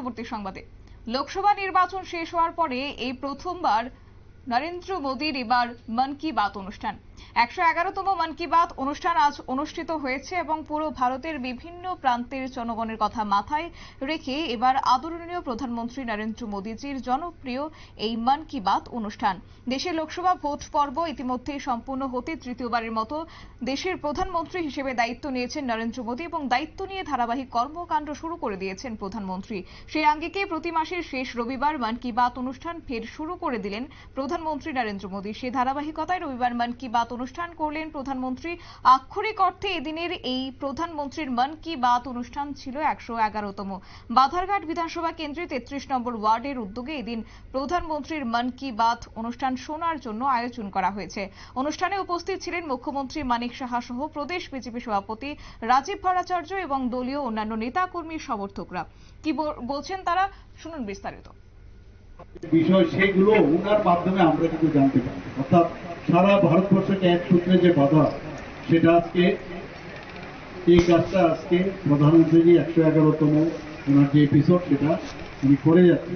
পরবর্তী সংবাদে। লোকসভা নির্বাচন শেষ হওয়ার পরে এই প্রথমবার নরেন্দ্র মোদীর এবার মন কি বাত অনুষ্ঠান। একশো এগারোতম মন কি বাত অনুষ্ঠান আজ অনুষ্ঠিত হয়েছে এবং পুরো ভারতের বিভিন্ন প্রান্তের জনগণের কথা মাথায় রেখে এবার আদরণীয় প্রধানমন্ত্রী নরেন্দ্র মোদীজির জনপ্রিয় এই মন কি বাত অনুষ্ঠান। দেশের লোকসভা ভোট পর্ব ইতিমধ্যে সম্পূর্ণ হতে তৃতীয়বারের মতো দেশের প্রধানমন্ত্রী হিসেবে দায়িত্ব নিয়েছেন নরেন্দ্র মোদী এবং দায়িত্ব নিয়ে ধারাবাহিক কর্মকাণ্ড শুরু করে দিয়েছেন প্রধানমন্ত্রী। সেই আঙ্গিকে প্রতি মাসের শেষ রবিবার মন কি বাত অনুষ্ঠান ফের শুরু করে দিলেন প্রধানমন্ত্রী নরেন্দ্র মোদী। সেই ধারাবাহিকতায় রবিবার মন কি বাত অনুষ্ঠান করলেন প্রধানমন্ত্রী। আক্ষরিক অর্থে এদিনের এই প্রধানমন্ত্রীর মন কি বাত অনুষ্ঠান ছিল একশো এগারোতম। বাধারঘাট বিধানসভা কেন্দ্রে তেত্রিশ নম্বর ওয়ার্ডের উদ্যোগে এদিন প্রধানমন্ত্রীর মন কি বাত অনুষ্ঠান শোনার জন্য আয়োজন করা হয়েছে। অনুষ্ঠানে উপস্থিত ছিলেন মুখ্যমন্ত্রী মানিক সাহা সহ প্রদেশ বিজেপি সভাপতি রাজীব ভট্টাচার্য এবং দলীয় অন্যান্য নেতাকর্মী সমর্থকরা। কি বলছেন তারা? শুনুন বিস্তারিত। বিষয় সেগুলো ওনার মাধ্যমে আমরা কিন্তু জানতে পারি অর্থাৎ সারা ভারতবর্ষকে এক সূত্রে যে বাধা, সেটা আজকে এই কাজটা আজকে প্রধানমন্ত্রী একশো এগারোতম ওনার যে এপিসোড সেটা উনি করে যাচ্ছে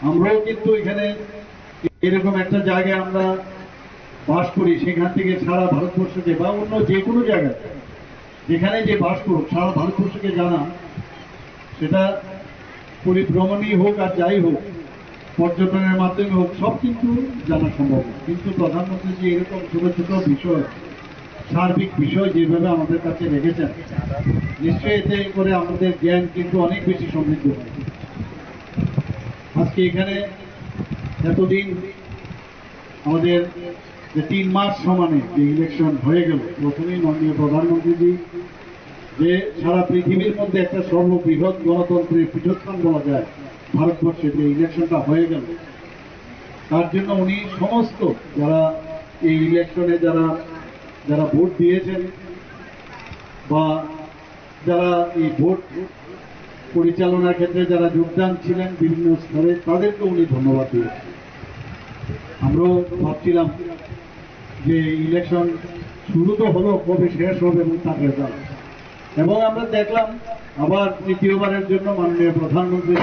আমরাও কিন্তু এখানে এরকম একটা জায়গায় আমরা বাস করি, সেখান থেকে সারা ভারতবর্ষকে বা অন্য যে কোনো জায়গায়, যেখানে যে বাস করুক, সারা ভারতবর্ষকে জানা সেটা পরিভ্রমণই হোক আর যাই হোক পর্যটনের মাধ্যমে হোক, সব কিন্তু জানা সম্ভব। কিন্তু প্রধানমন্ত্রী যে এরকম ছোট ছোট বিষয়, সার্বিক বিষয় যেভাবে আমাদের কাছে রেখেছেন, নিশ্চয়ই এতে করে আমাদের জ্ঞান কিন্তু অনেক বেশি সমৃদ্ধ হয় আজকে এখানে এতদিন আমাদের যে তিন মাস সমানে যে ইলেকশন হয়ে গেল, প্রথমেই মাননীয় প্রধানমন্ত্রীজি যে সারা পৃথিবীর মধ্যে একটা সর্ববৃহৎ গণতন্ত্রের পীঠস্থান বলা যায় ভারতবর্ষে যে ইলেকশনটা হয়ে গেল, তার জন্য উনি সমস্ত যারা এই ইলেকশনে যারা যারা ভোট দিয়েছেন বা যারা এই ভোট পরিচালনার ক্ষেত্রে যারা যোগদান ছিলেন বিভিন্ন স্তরে, তাদেরকে উনি ধন্যবাদ দিয়েছেন। আমরাও ভাবছিলাম যে ইলেকশন শুরু তো হলো, কবে শেষ হবে এবং তার রেজাল্ট এবং আমরা দেখলাম আবার তৃতীয়বারের জন্য মাননীয় প্রধানমন্ত্রী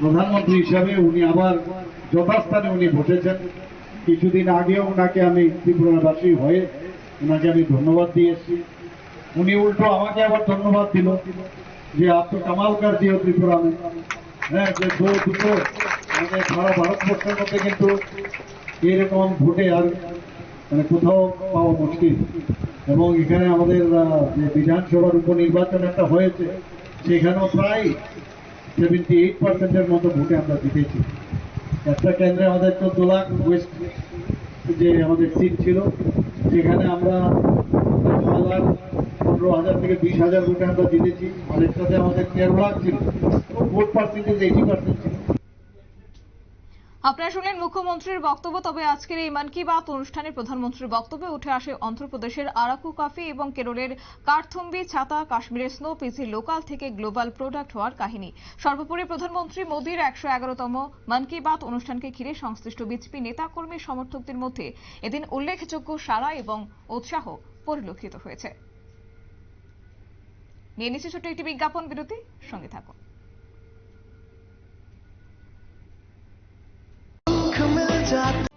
প্রধানমন্ত্রী হিসাবে উনি আবার যথাস্থানে উনি বসেছেন। কিছুদিন আগেও ওনাকে আমি ত্রিপুরাবাসী হয়ে ওনাকে আমি ধন্যবাদ দিয়ে এসেছি। উনি উল্টো আমাকে আবার ধন্যবাদ দিল যে আপ তো কামাল কার দিও ত্রিপুরা হ্যাঁ যে দো, দুটো আমাদের সারা ভারতবর্ষের মধ্যে কিন্তু এরকম ভোটে আর মানে কোথাও পাওয়া মুশকিল। এবং এখানে আমাদের যে বিধানসভার উপনির্বাচন একটা হয়েছে, সেখানেও প্রায় সেভেন্টি এইট পার্সেন্টের মতো ভোটে আমরা জিতেছি। একটা কেন্দ্রে আমাদের চোদ্দ লাখ ওয়েস্ট যে আমাদের সিট ছিল, সেখানে আমরা লাখ, পনেরো হাজার থেকে বিশ হাজার ভোটে আমরা জিতেছি। অনেকটাতে আমাদের তেরো লাখ ছিল। ভোট পার্সেন্টেজ এইটি পার্সেন্ট ছিল। আপনারা শুনলেন মুখ্যমন্ত্রীর বক্তব্য, তবে আজকের এই মন কি বাত অনুষ্ঠানে প্রধানমন্ত্রীর বক্তব্যে উঠে আসে অন্ধ্রপ্রদেশের আরাকু কফি এবং কেরলের কার্থুম্বি ছাতা, কাশ্মীরের স্নো পিসি লোকাল থেকে গ্লোবাল প্রোডাক্ট হওয়ার কাহিনী। সর্বোপরি প্রধানমন্ত্রী মোদীর একশো এগারোতম মন কি বাত অনুষ্ঠানকে ঘিরে সংশ্লিষ্ট বিজেপি নেতাকর্মী সমর্থকদের মধ্যে এদিন উল্লেখযোগ্য সাড়া এবং উৎসাহ পরিলক্ষিত হয়েছে। নিয়ে নিচ্ছে ছোট্ট একটি বিজ্ঞাপন, বিরতি, সঙ্গে থাকুন। up